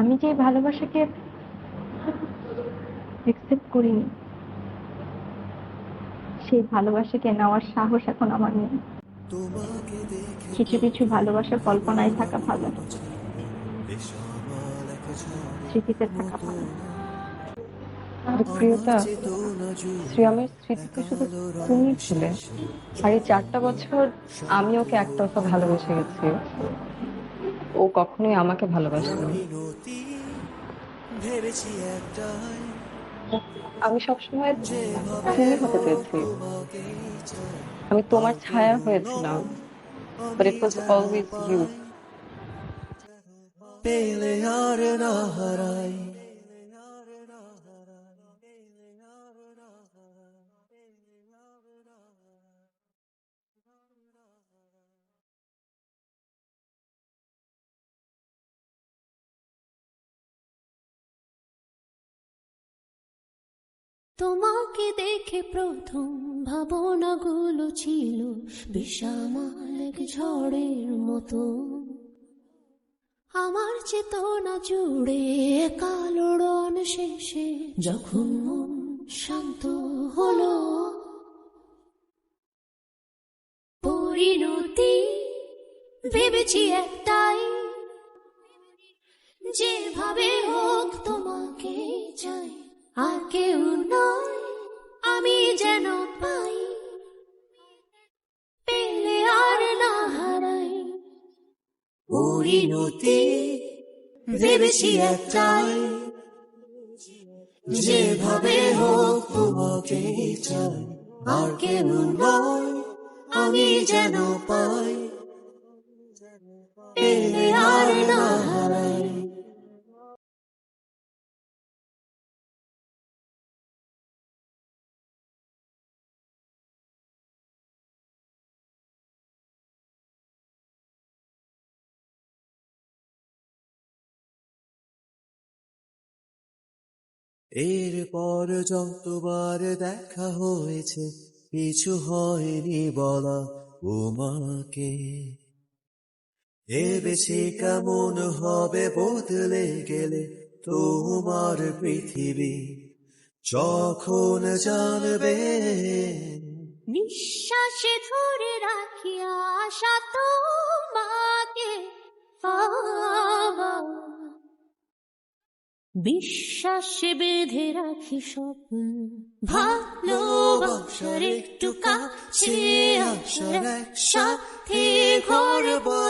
আমি যে ভালোবাসাকে একসেপ্ট করিনি, সেই ভালোবাসাকে নেওয়ার সাহস এখন আমার নেই। কিছু কিছু ভালোবাসা কল্পনায় থাকা ভালো, স্মৃতিতে থাকা ভালো। প্রিয়তা স্মৃতিতে শুধু তুমি ছিলে, আর এই চারটা বছর আমি ওকে একতরফা ভালোবেসে গেছি। ও কখনোই আমাকে ভালোবাসেনি আমি সবসময় তুমি হতে চেয়েছি আমি তোমার ছায়া হয়েছিলাম। But it was always you তোমাকে দেখে প্রথম ভাবনাগুলো ছিল এক ঝড়ের মতো। আমার চেতনা জুড়ে কালো রণ শেষে যখন মন শান্ত হলো। পরিণতি ভেবেছি একটাই, যেভাবে হোক তোমাকে পরিণতি। ভেবেছি একটাই যেভাবে হোক তোমাকে চাই। আর কেউ নয় আমি যেন পাই। আর এরপর যতবার দেখা হয়েছে কিছু হয়নি বলা তোমাকে ভেবেছি কেমন হবে বদলে গেলে তোমার পৃথিবী, যখন জানবে নিঃশ্বাসে ধরে রাখি আশা তোমাকে। বিশ্বাসে বেঁধে রাখি স্বপ্ন। ভালোবাসার একটু কাছে আসার সাথে বাঁধা